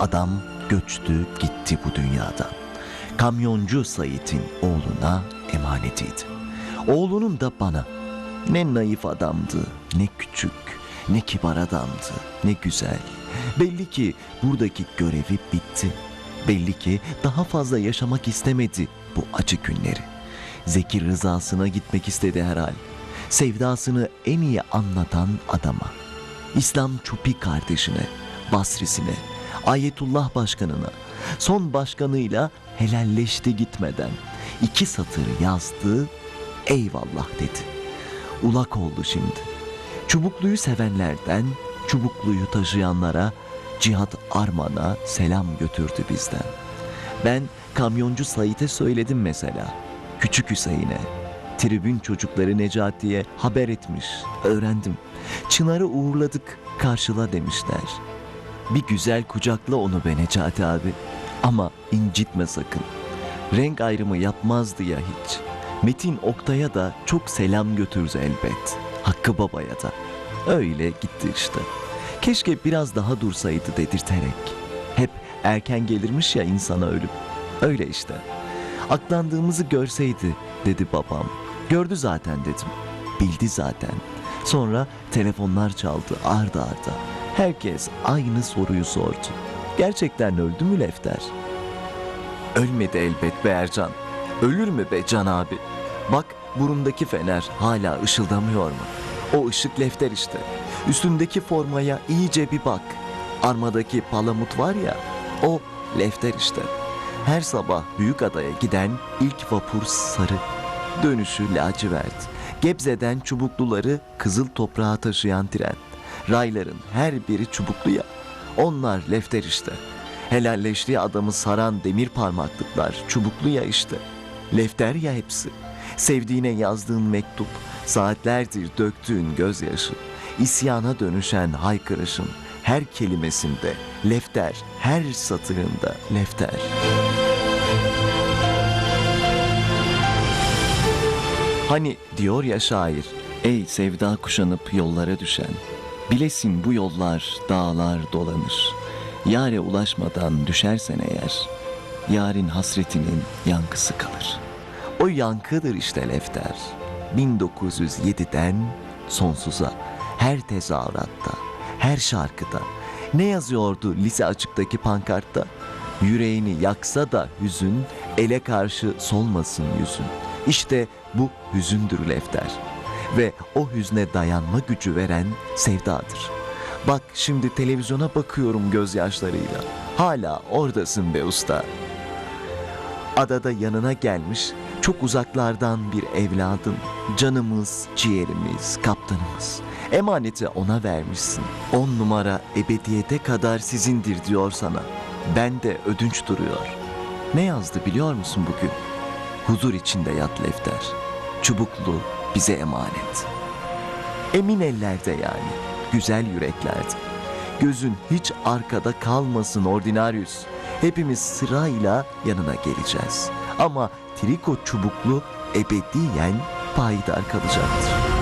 adam göçtü gitti bu dünyadan. Kamyoncu Sait'in oğluna emanetiydi. Oğlunun da bana. Ne naif adamdı, ne küçük, ne kibar adamdı, ne güzel. Belli ki buradaki görevi bitti. Belli ki daha fazla yaşamak istemedi bu acı günleri. Zeki rızasına gitmek istedi herhal. Sevdasını en iyi anlatan adama. İslam Çupi kardeşine, Basrisine, Ayetullah başkanına, son başkanıyla helalleşti gitmeden. iki satır yazdı, eyvallah dedi. Ulak oldu şimdi. Çubukluyu sevenlerden, çubukluyu taşıyanlara, Cihat Arman'a selam götürdü bizden. Ben kamyoncu Sait'e söyledim mesela. Küçük Hüseyin'e. Tribün çocukları Necati'ye haber etmiş. Öğrendim. Çınar'ı uğurladık, karşıla demişler. Bir güzel kucakla onu be Necati abi. Ama incitme sakın. Renk ayrımı yapmazdı ya hiç. Metin Oktay'a da çok selam götürdü elbet. Hakkı Baba'ya da. Öyle gitti işte. Keşke biraz daha dursaydı dedirterek. Hep erken gelirmiş ya insana ölüm. Öyle işte. Aklandığımızı görseydi dedi babam. Gördü zaten dedim. Bildi zaten. Sonra telefonlar çaldı arda arda. Herkes aynı soruyu sordu. Gerçekten öldü mü Lefter? Ölmedi elbet be Ercan. Ölür mü be Can abi? Bak burundaki fener hala ışıldamıyor mu? O ışık Lefter işte. Üstündeki formaya iyice bir bak. Armadaki palamut var ya, o Lefter işte. Her sabah büyük adaya giden ilk vapur sarı. Dönüşü lacivert. Gebze'den çubukluları kızıl toprağa taşıyan tren. Rayların her biri çubukluya. Onlar Lefter işte. Helalleştiği adamı saran demir parmaklıklar çubukluya işte. Lefter ya hepsi. Sevdiğine yazdığın mektup, saatlerdir döktüğün gözyaşı, isyana dönüşen haykırışın her kelimesinde lefter, her satırında lefter. Hani diyor ya şair, ey sevda kuşanıp yollara düşen, bilesin bu yollar dağlar dolanır. Yare ulaşmadan düşersen eğer, yarın hasretinin yankısı kalır. O yankıdır işte lefter. 1907'den sonsuza, her tezahüratta, her şarkıda. Ne yazıyordu lise açıktaki pankartta? Yüreğini yaksa da hüzün, ele karşı solmasın yüzün. İşte bu hüzündür lefter. Ve o hüzne dayanma gücü veren sevdadır. Bak şimdi televizyona bakıyorum gözyaşlarıyla. Hala oradasın be usta. Adada yanına gelmiş çok uzaklardan bir evladın. Canımız, ciğerimiz, kaptanımız. Emaneti ona vermişsin. On numara ebediyete kadar sizindir diyor sana. Ben de ödünç duruyor. Ne yazdı biliyor musun bugün? Huzur içinde yat lefter. Çubuklu bize emanet. Emin ellerde yani. Güzel yüreklerde. Gözün hiç arkada kalmasın ordinaryüs. Hepimiz sırayla yanına geleceğiz. Ama triko çubuklu ebediyen payidar kalacaktır.